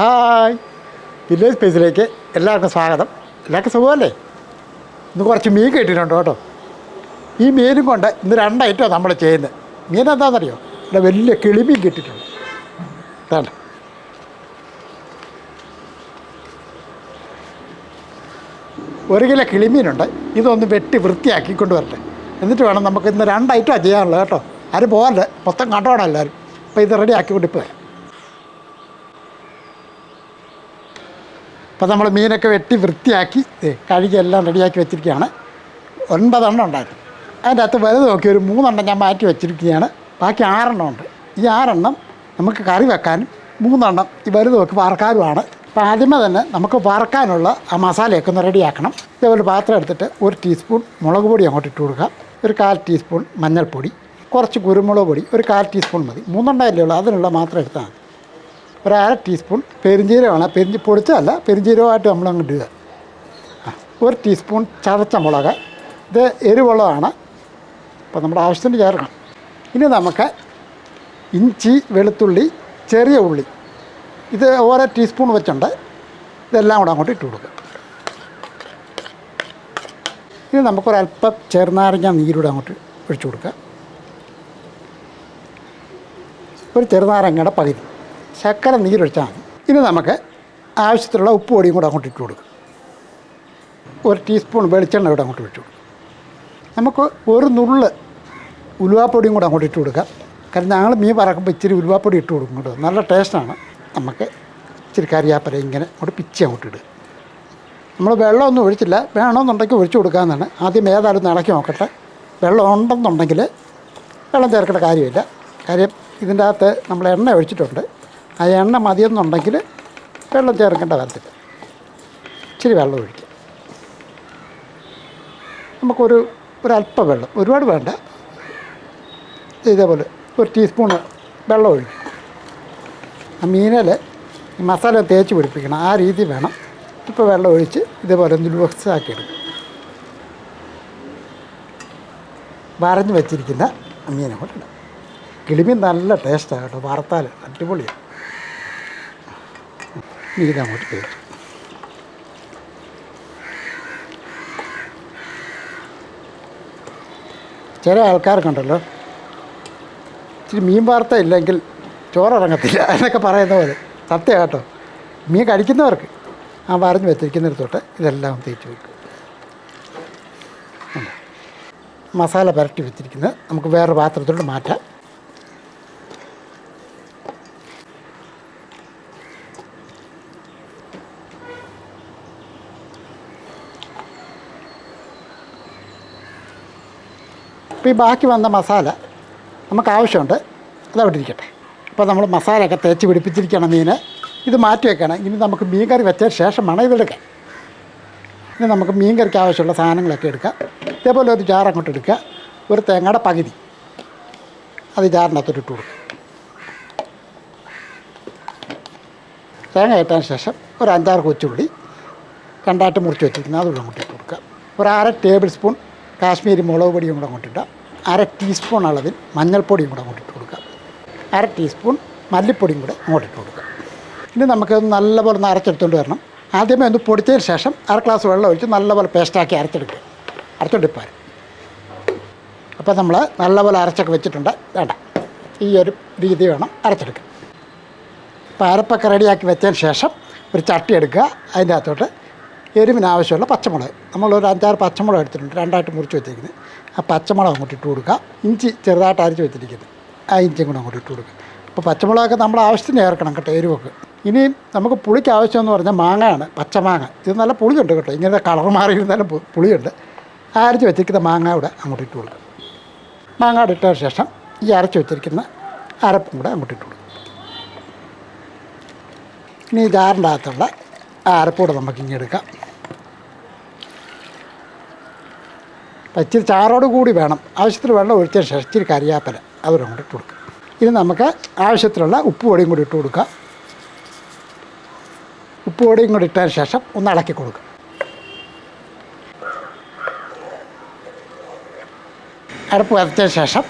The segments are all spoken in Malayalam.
ഹായ്. വില്ലേജ് സ്പേസിലേക്ക് എല്ലാവർക്കും സ്വാഗതം. എല്ലാവർക്കും സുഖമല്ലേ? ഇന്ന് കുറച്ച് മീൻ കിട്ടിയിട്ടുണ്ട് കേട്ടോ. ഈ മീനും കൊണ്ട് ഇന്ന് രണ്ട് ഐറ്റമാണ് നമ്മൾ ചെയ്യുന്നത്. മീൻ എന്താണെന്നറിയോ? ഇവിടെ വലിയ കിളിമീൻ കിട്ടിയിട്ടുണ്ട്. വേണ്ട ഒരു കിലോ കിളിമീനുണ്ട്. ഇതൊന്ന് വെട്ടി വൃത്തിയാക്കി കൊണ്ടുവരട്ടെ. എന്നിട്ട് വേണം നമുക്ക് ഇന്ന് രണ്ട് ഐറ്റമാണ് ചെയ്യാനുള്ളത് കേട്ടോ. ആരും പോകല്ലേ മൊത്തം കണ്ടോണം എല്ലാവരും. അപ്പോൾ ഇത് റെഡി കൊണ്ടിപ്പോൾ വരാം അപ്പോൾ നമ്മൾ മീനൊക്കെ വെട്ടി വൃത്തിയാക്കി ദേ കഴുകി എല്ലാം റെഡിയാക്കി വെച്ചിരിക്കുകയാണ്. ഒൻപതെണ്ണം ഉണ്ടായിരുന്നു. അതിന്റെ അകത്ത് വലുത് നോക്കി ഒരു മൂന്നെണ്ണം ഞാൻ മാറ്റി വെച്ചിരിക്കുകയാണ്. ബാക്കി ആറെണ്ണം ഉണ്ട്. ഈ ആറെണ്ണം നമുക്ക് കറി വെക്കാനും മൂന്നെണ്ണം ഈ വലുത് നോക്കി വറക്കാനുമാണ്. അപ്പോൾ ആദ്യമേ തന്നെ നമുക്ക് വറക്കാനുള്ള ആ മസാലയൊക്കെ ഒന്ന് റെഡിയാക്കണം. ഇതേപോലെ പാത്രം എടുത്തിട്ട് ഒരു ടീസ്പൂൺ മുളക് പൊടി അങ്ങോട്ട് ഇട്ട് കൊടുക്കുക. ഒരു കാൽ ടീസ്പൂൺ മഞ്ഞൾപ്പൊടി. കുറച്ച് കുരുമുളക് പൊടി ഒരു കാൽ ടീസ്പൂൺ മതി. മൂന്നെണ്ണമല്ലേ ഉള്ളൂ അതിനുള്ള മാത്രം എടുത്താൽ മതി. ഒരു അര ടീസ്പൂൺ പെരിഞ്ജീരകമാണ് പെരിഞ്ചി പൊടിച്ചതല്ല നമ്മൾ നമ്മളങ്ങ് ഇടുക. ഒരു ടീസ്പൂൺ ചതച്ച മുളക്. ഇത് എരിവുള്ളതാണ്. അപ്പോൾ നമ്മുടെ ആവശ്യത്തിന് ചേർക്കണം. ഇനി നമുക്ക് ഇഞ്ചി വെളുത്തുള്ളി ചെറിയ ഉള്ളി. ഇത് ഓരോ ടീസ്പൂൺ വെച്ചുണ്ട് ഇതെല്ലാം കൂടെ അങ്ങോട്ട് ഇട്ട് കൊടുക്കുക. ഇനി നമുക്കൊരല്പം ചെറുനാരങ്ങ നീരൂടെ അങ്ങോട്ട് ഒഴിച്ചു കൊടുക്കുക. ഒരു ചെറുനാരങ്ങയുടെ പകുതി. ശർക്കര നീരൊഴിച്ചാൽ മതി. ഇനി നമുക്ക് ആവശ്യത്തിലുള്ള ഉപ്പ് പൊടിയും കൂടെ അങ്ങോട്ട് ഇട്ട് കൊടുക്കും. ഒരു ടീസ്പൂൺ വെളിച്ചെണ്ണ ഇവിടെ അങ്ങോട്ട് വെച്ചു കൊടുക്കും. നമുക്ക് ഒരു നുള്ള് ഉലുവാപ്പൊടിയും കൂടെ അങ്ങോട്ട് ഇട്ട് കൊടുക്കാം. കാരണം ഞങ്ങൾ മീൻ പറക്കുമ്പോൾ ഇച്ചിരി ഉലുവാപ്പൊടി ഇട്ട് കൊടുക്കുന്നുണ്ട് നല്ല ടേസ്റ്റാണ്. നമുക്ക് ഇച്ചിരി കറിയാപ്പര ഇങ്ങനെ അങ്ങോട്ട് പിച്ച് അങ്ങോട്ട് ഇടുക. നമ്മൾ വെള്ളമൊന്നും ഒഴിച്ചില്ല. വേണമെന്നുണ്ടെങ്കിൽ ഒഴിച്ചു കൊടുക്കാമെന്നാണ്. ആദ്യം ഏതായാലും ഇളക്കി നോക്കട്ടെ. വെള്ളം ഉണ്ടെന്നുണ്ടെങ്കിൽ വെള്ളം ചേർക്കേണ്ട കാര്യമില്ല. കാര്യം ഇതിന്റെ അകത്ത് നമ്മൾ എണ്ണ ഒഴിച്ചിട്ടുണ്ട്. ആ എണ്ണ മതിയെന്നുണ്ടെങ്കിൽ വെള്ളം ചേർക്കേണ്ട കാര്യത്തിൽ ഇച്ചിരി വെള്ളം ഒഴിക്കുക നമുക്കൊരു ഒരല്പം വെള്ളം ഒരുപാട് വേണ്ട. ഇതേപോലെ ഒരു ടീസ്പൂൺ വെള്ളം ഒഴിക്കും. ആ മീനിൽ മസാല തേച്ച് പിടിപ്പിക്കണം ആ രീതി വേണം. ഇപ്പോൾ വെള്ളം ഒഴിച്ച് ഇതേപോലെ ഒന്ന് ലൂസാക്കി എടുക്കും. വരഞ്ഞ് വെച്ചിരിക്കുന്ന മീനെ കൊണ്ടിടാം. കിളിമീൻ നല്ല ടേസ്റ്റാണ് കേട്ടോ വറുത്താൽ അടിപൊളിയാണ് ഇനി അങ്ങോട്ട് കയറി. ചില ആൾക്കാർക്കുണ്ടല്ലോ ഇച്ചിരി മീൻ വാർത്ത ഇല്ലെങ്കിൽ ചോറിറങ്ങത്തില്ല എന്നൊക്കെ പറയുന്ന പോലെ. സത്യം കേട്ടോ. മീൻ കഴിക്കുന്നവർക്ക് ആ വരഞ്ഞ് വെച്ചിരിക്കുന്നിടത്തോട്ട് ഇതെല്ലാം തേച്ച് വെക്കും. മസാല പുരട്ടി വെച്ചിരിക്കുന്നത് നമുക്ക് വേറൊരു പാത്രത്തിലോട്ട് മാറ്റാം. ഇപ്പോൾ ഈ ബാക്കി വന്ന മസാല നമുക്ക് ആവശ്യമുണ്ട്. അതവിടെ ഇരിക്കട്ടെ. അപ്പോൾ നമ്മൾ മസാലയൊക്കെ തേച്ച് പിടിപ്പിച്ചിരിക്കണം മീൻ. ഇത് മാറ്റി വെക്കണം ഇനി നമുക്ക് മീൻ കറി വെച്ചതിന് ശേഷം വേണം ഇതെടുക്കാൻ ഇനി നമുക്ക് മീൻ കറിക്ക് ആവശ്യമുള്ള സാധനങ്ങളൊക്കെ എടുക്കാം. ഇതേപോലെ ഒരു ജാർ അങ്ങോട്ട് എടുക്കുക. ഒരു തേങ്ങയുടെ പകുതി. അത് ജാറിന്റെ അകത്തോട്ട് ഇട്ട് കൊടുക്കുക തേങ്ങ ഇട്ടതിന് ശേഷം ഒരു അഞ്ചാറ് കൊച്ചുള്ളി രണ്ടായിട്ട് മുറിച്ച് വെച്ചിരിക്കുന്നത് അതുകൂടെ അങ്ങോട്ട് ഇട്ട് കൊടുക്കുക. ഒരു അര ടേബിൾ സ്പൂൺ കാശ്മീരി മുളക് പൊടിയും കൂടെ അങ്ങോട്ട് ഇട്ടാൽ അര ടീസ്പൂൺ അളവിൽ മഞ്ഞൾപ്പൊടിയും കൂടെ അങ്ങോട്ട് ഇട്ട് കൊടുക്കുക. അര ടീസ്പൂൺ മല്ലിപ്പൊടിയും കൂടെ അങ്ങോട്ട് ഇട്ട് കൊടുക്കുക. ഇനി നമുക്കത് നല്ലപോലെ ഒന്ന് അരച്ചെടുത്തുകൊണ്ട് വരണം. ആദ്യമേ ഒന്ന് പൊടിച്ചതിന് ശേഷം അര ഗ്ലാസ് വെള്ളം ഒഴിച്ച് നല്ലപോലെ പേസ്റ്റാക്കി അരച്ചെടുക്കുക. അരച്ചെടുപ്പാൻ അപ്പോൾ നമ്മൾ നല്ലപോലെ അരച്ചൊക്കെ വെച്ചിട്ടുണ്ട്. വേണ്ട. ഈ ഒരു രീതി വേണം അരച്ചെടുക്കുക അപ്പോൾ അരപ്പൊക്കെ റെഡിയാക്കി വെച്ചതിന് ശേഷം ഒരു ചട്ടി എടുക്കുക. അതിന്റെ അകത്തോട്ട് എരിവിന് ആവശ്യമുള്ള പച്ചമുളക്. നമ്മളൊരു അഞ്ചാറ് പച്ചമുളക് എടുത്തിട്ടുണ്ട്. രണ്ടായിട്ട് മുറിച്ച് വെച്ചിരിക്കുന്നത് ആ പച്ചമുളക് അങ്ങോട്ട് ഇട്ട് കൊടുക്കുക ഇഞ്ചി ചെറുതായിട്ട് അരച്ച് വെച്ചിരിക്കുന്നത് ആ ഇഞ്ചിയും കൂടെ അങ്ങോട്ട് ഇട്ട് കൊടുക്കുക അപ്പോൾ പച്ചമുളകൊക്കെ നമ്മൾ ആവശ്യത്തിന് ചേർക്കണം കേട്ടോ എരിവൊക്കെ. ഇനി നമുക്ക് പുളിക്ക് ആവശ്യമെന്ന് പറഞ്ഞാൽ മാങ്ങയാണ് പച്ചമാങ്ങ. ഇത് നല്ല പുളിയുണ്ട് കേട്ടോ. ഇങ്ങനെ കളർ മാറിയിരുന്നാലും പുളിയുണ്ട്. ആ അരച്ച് വെച്ചിരിക്കുന്ന മാങ്ങ ഇവിടെ അങ്ങോട്ട് ഇട്ട് കൊടുക്കുക മാങ്ങ ഇട്ടതിന് ശേഷം ഈ അരച്ച് വെച്ചിരിക്കുന്ന അരപ്പും കൂടെ അങ്ങോട്ട് ഇട്ട് കൊടുക്കും. ഇനി ജാറിന്റെ അകത്തുള്ള ആ അരപ്പൂടെ നമുക്ക് ഇങ്ങനെ എടുക്കാം. അപ്പം ഇച്ചിരി ചാറോട് കൂടി വേണം. ആവശ്യത്തിന് വെള്ളം ഒഴിച്ചതിന് ശേഷം ഇച്ചിരി കരിയാപ്പല അതും കൂടി ഇട്ട് കൊടുക്കുക ഇനി നമുക്ക് ആവശ്യത്തിലുള്ള ഉപ്പ് പൊടിയും കൂടി ഇട്ട് കൊടുക്കുക ഉപ്പ് പൊടിയും കൂടി ഇട്ടതിന് ശേഷം ഒന്ന് ഇളക്കി കൊടുക്കുക അടുപ്പ് വരച്ചതിന് ശേഷം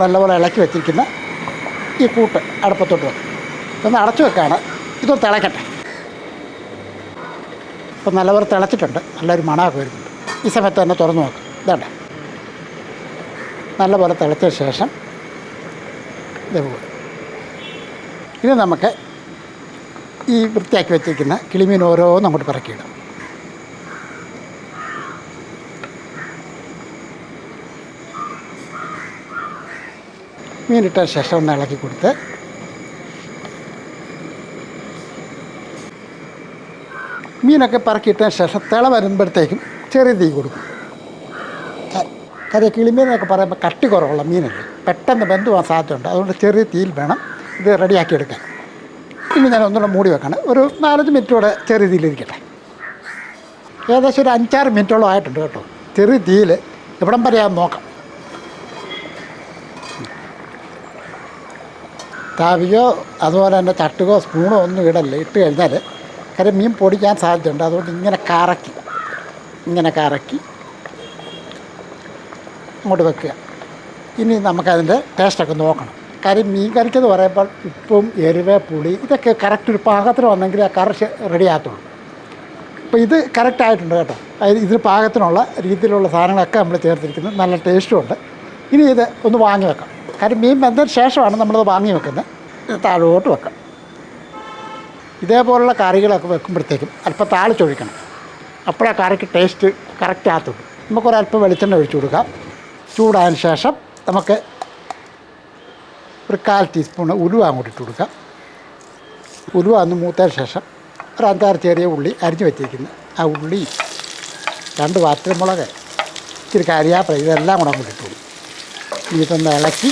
നല്ലപോലെ ഇളക്കി വെച്ചിരിക്കുന്ന ഈ കൂട്ട് അടുപ്പത്തോട്ട് വെക്കും. ഒന്ന് അടച്ചു വെക്കാണ്. ഇതൊന്ന് തിളക്കട്ടെ. ഇപ്പം നല്ലപോലെ തിളച്ചിട്ടുണ്ട്. നല്ലൊരു മണമൊക്കെ വരുന്നുണ്ട്. ഈ സമയത്ത് തന്നെ തുറന്നു നോക്കാം. ഇതാണ്ട നല്ലപോലെ തിളച്ച ശേഷം ഇതേപോലെ ഇനി നമുക്ക് ഈ വൃത്തിയാക്കി വെച്ചിരിക്കുന്ന കിളിമീൻ ഓരോന്നും അങ്ങോട്ട് പിറക്കിയിടും. മീനിട്ട ശേഷം ഒന്ന് ഇളക്കി കൊടുത്ത് മീനൊക്കെ പറക്കിയിട്ട ശേഷം തിള വരുമ്പോഴത്തേക്കും ചെറിയ തീ കൊടുക്കും. കാര്യം കിളിമീൻ പറയുമ്പോൾ കട്ടി കുറവുള്ള മീനല്ലേ? പെട്ടെന്ന് ബന്ധു പോകാൻ സാധ്യതയുണ്ട്. അതുകൊണ്ട് ചെറിയ തീയിൽ വേണം ഇത് റെഡിയാക്കി എടുക്കാൻ ഇനി ഞാൻ ഒന്നുകൂടെ മൂടി വെക്കണം. ഒരു നാലഞ്ച് മിനിറ്റോടെ ചെറിയ തീയിലിരിക്കട്ടെ ഏകദേശം ഒരു അഞ്ചാറ് മിനിറ്റോളം ആയിട്ടുണ്ട് കേട്ടോ. ചെറിയ തീയിൽ എവിടം പറയാൻ നോക്കാം. താവിയോ അതുപോലെ തന്നെ ചട്ടുകോ സ്പൂണോ ഒന്നും ഇടല്ലേ? ഇട്ട് കഴിഞ്ഞാൽ കാര്യം മീൻ പൊടിക്കാൻ സാധ്യതയുണ്ട്. അതുകൊണ്ട് ഇങ്ങനെ കറക്കി. ഇങ്ങനെ കറക്കി. അങ്ങോട്ട് വെക്കുക. ഇനി നമുക്കതിന്റെ ടേസ്റ്റൊക്കെ നോക്കണം. കാര്യം മീൻ കറിക്കെന്ന് പറയുമ്പോൾ ഉപ്പും എരിവ് പുളി ഇതൊക്കെ കറക്റ്റ് ഒരു പാകത്തിന് വന്നെങ്കിൽ ആ കറി റെഡി ആകത്തുള്ളൂ. അപ്പോൾ ഇത് കറക്റ്റായിട്ടുണ്ട് കേട്ടോ. അതായത് ഇതിന് പാകത്തിനുള്ള രീതിയിലുള്ള സാധനങ്ങളൊക്കെ നമ്മൾ ചേർത്തിരിക്കുന്നത് നല്ല ടേസ്റ്റും ഉണ്ട്. ഇനി ഇത് ഒന്ന് വാങ്ങി വെക്കാം. കാര്യം മീൻ വെന്തതിന് ശേഷമാണ് നമ്മളത് വാങ്ങി വെക്കുന്നത്. ഇത് താഴോട്ട് വെക്കാം. ഇതേപോലുള്ള കറികളൊക്കെ വെക്കുമ്പോഴത്തേക്കും അല്പം താളിച്ചൊഴിക്കണം. അപ്പോഴാ കറിക്ക് ടേസ്റ്റ് കറക്റ്റ് ആകത്തുള്ളൂ. നമുക്കൊരല്പം വെളിച്ചെണ്ണ ഒഴിച്ചു കൊടുക്കാം. ചൂടായതിന് ശേഷം നമുക്ക് ഒരു കാൽ ടീസ്പൂൺ ഉലുവ അങ്ങോട്ട് ഇട്ട് കൊടുക്കാം. ഉലുവ ഒന്ന് മൂത്തതിന് ശേഷം ഒരു അഞ്ചാറ് ചെറിയ ഉള്ളി അരിഞ്ഞു വെച്ചിരിക്കുന്നത് ആ ഉള്ളി രണ്ട് വാറ്റൽമുളക് ഇച്ചിരി കരിയാപ്പിള ഇതെല്ലാം കൂടെ അങ്ങോട്ട് ഇട്ടു ഇതൊന്ന് ഇളക്കി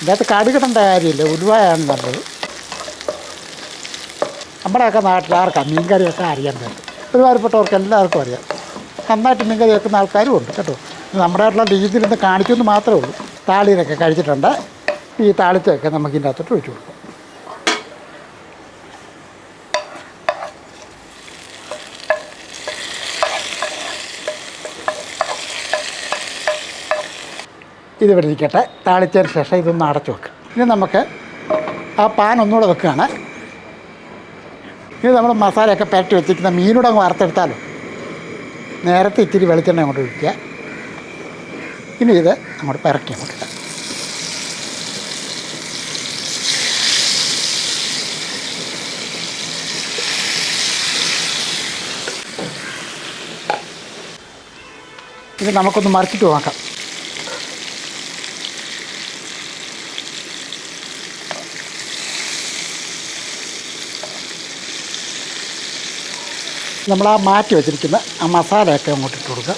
ഇതിനകത്ത് കടുകിടേണ്ട കാര്യമില്ല. ഉലുവയാണ് നല്ലത്. നമ്മുടെയൊക്കെ നാട്ടിൽ ആർക്കാണ് മീൻകറിയൊക്കെ അറിയാൻ പറ്റും. ഒരുപാടുപ്പെട്ടവർക്ക് എല്ലാവർക്കും അറിയാം. നന്നായിട്ട് മീൻകറി വെക്കുന്ന ആൾക്കാരും ഉണ്ട് കേട്ടോ. നമ്മുടെയായിട്ടുള്ള നിന്ന് കാണിക്കുമെന്ന് മാത്രമേ ഉള്ളൂ. താളിയിലൊക്കെ കഴിച്ചിട്ടുണ്ട്. ഈ താളിത്തൊക്കെ നമുക്ക് ഇതിന്റെ അകത്തോട്ട് ഒഴിച്ചു കൊടുക്കാം. ഇത് ഇരിക്കട്ടെ. താളിച്ചതിന് ശേഷം ഇതൊന്ന് അടച്ചു വെക്കുക ഇനി നമുക്ക് ആ പാൻ ഒന്നുകൂടെ വെക്കുകയാണ്. ഇത് നമ്മൾ മസാലയൊക്കെ പുരട്ടി വെച്ചിരിക്കുന്ന മീനൂടെ അങ്ങ് വറുത്തെടുത്താലോ. നേരത്തെ ഇത്തിരി വെളിച്ചെണ്ണ അങ്ങോട്ട് ഒഴിക്കുക. ഇനി ഇത് അങ്ങോട്ട് പിറക്കി അങ്ങോട്ട് ഇടാം. ഇത് നമുക്കൊന്ന് മറിച്ചിട്ട് നോക്കാം. നമ്മൾ ആ മാറ്റി വെച്ചിരിക്കുന്ന ആ മസാലയൊക്കെ അങ്ങോട്ട് ഇട്ട് കൊടുക്കുക.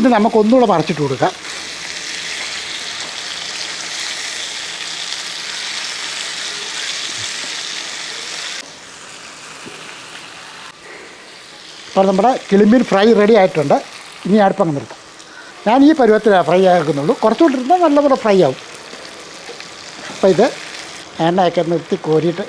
ഇത് നമുക്കൊന്നുകൂടെ പറിച്ചിട്ട് കൊടുക്കാം. അപ്പോൾ നമ്മുടെ കിളിമീൻ ഫ്രൈ റെഡി ആയിട്ടുണ്ട്. ഇനി അടുപ്പങ്ങ് നിർത്താം. ഞാൻ ഈ പരുവത്തിലാണ് ഫ്രൈ ആക്കുന്നുള്ളൂ കുറച്ചുകൂടി ഇരുന്നാൽ നല്ലപോലെ ഫ്രൈ ആവും. അപ്പോൾ ഇത് എണ്ണയൊക്കെ നിർത്തി കോരിയിട്ട്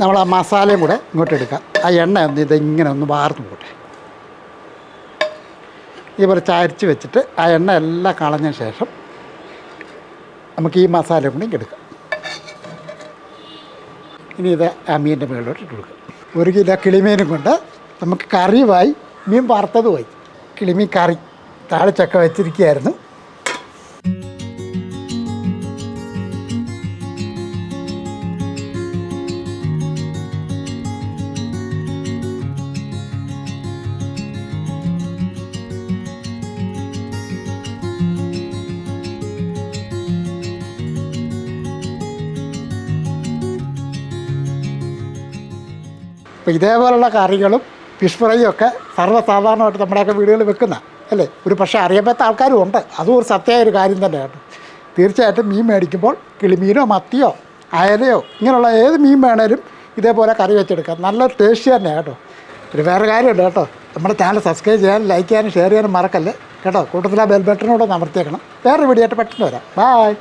നമ്മൾ ആ മസാലയും കൂടെ ഇങ്ങോട്ട് എടുക്കാം ആ എണ്ണ ഒന്ന് ഇത് ഇങ്ങനെ ഒന്ന് വാർന്നു പോട്ടെ. ഇതുപോലെ ചാരിച്ച് വെച്ചിട്ട് ആ എണ്ണ എല്ലാം കളഞ്ഞ ശേഷം നമുക്ക് ഈ മസാല കൂടി എടുക്കാം. ഇനി ഇത് ആ മീനിന്റെ മുകളിലോട്ട് ഇട്ട് കൊടുക്കാം. ഒരു കിലോ കിളിമീനും കൊണ്ട് നമുക്ക് കറിയുമായി മീൻ വറുത്തതുമായി കിളിമീൻ കറി താളിച്ചൊക്കെ വെച്ചിരിക്കുകയായിരുന്നു. അപ്പോൾ ഇതേപോലുള്ള കറികളും ഫിഷ് ഫ്രൈയും ഒക്കെ സർവസാധാരണമായിട്ട് നമ്മുടെയൊക്കെ വീടുകളിൽ വെക്കുന്ന അല്ലേ? ഒരു പക്ഷേ അറിയപ്പെട്ട ആൾക്കാരും ഉണ്ട്. അതും ഒരു സത്യമായ ഒരു കാര്യം തന്നെയാണ്. തീർച്ചയായിട്ടും മീൻ മേടിക്കുമ്പോൾ കിളിമീനോ മത്തിയോ അയലയോ ഇങ്ങനെയുള്ള ഏത് മീൻ വേണേലും ഇതേപോലെ കറി വെച്ചെടുക്കാം. നല്ല ടേസ്റ്റ് തന്നെ കേട്ടോ. ഒരു വേറെ കാര്യമുണ്ട് കേട്ടോ. നമ്മുടെ ചാനൽ സബ്സ്ക്രൈബ് ചെയ്യാനും ലൈക്ക് ചെയ്യാനും ഷെയർ ചെയ്യാനും മറക്കല്ലേ? കേട്ടോ. കൂട്ടത്തിൽ ആ ബെൽ അമർത്തിയേക്കണം. വേറെ വീഡിയോ ആയിട്ട് പെട്ടെന്ന് വരാം. ബായ്